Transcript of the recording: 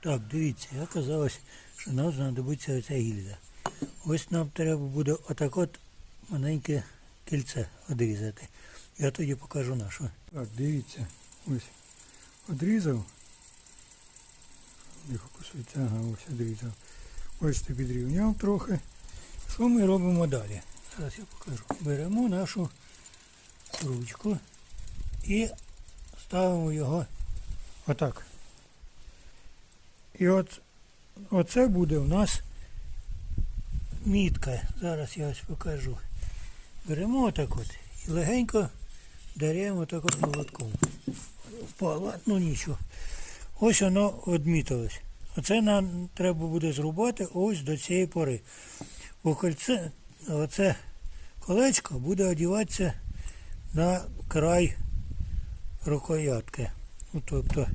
Так, дивіться, оказалось, що нам знадобиться оця гільза. Ось нам треба буде отак от маленьке кільце одрізати. Я тоді покажу нашу. Так, дивіться, ось одрізав. Ага, ось одрізав. Бачите, підрівняв трохи. Що ми робимо далі? Зараз я покажу. Беремо нашу ручку і ставимо його отак. І от оце буде у нас мітка. Зараз я ось покажу. Беремо отак от і легенько даруємо отак от молотком. Впало, ну нічого. Ось воно відмітилось. Оце нам треба буде зрубати ось до цієї пори. Бо кольце, оце колечко буде одіватися на край рукоятки. Ну, тобто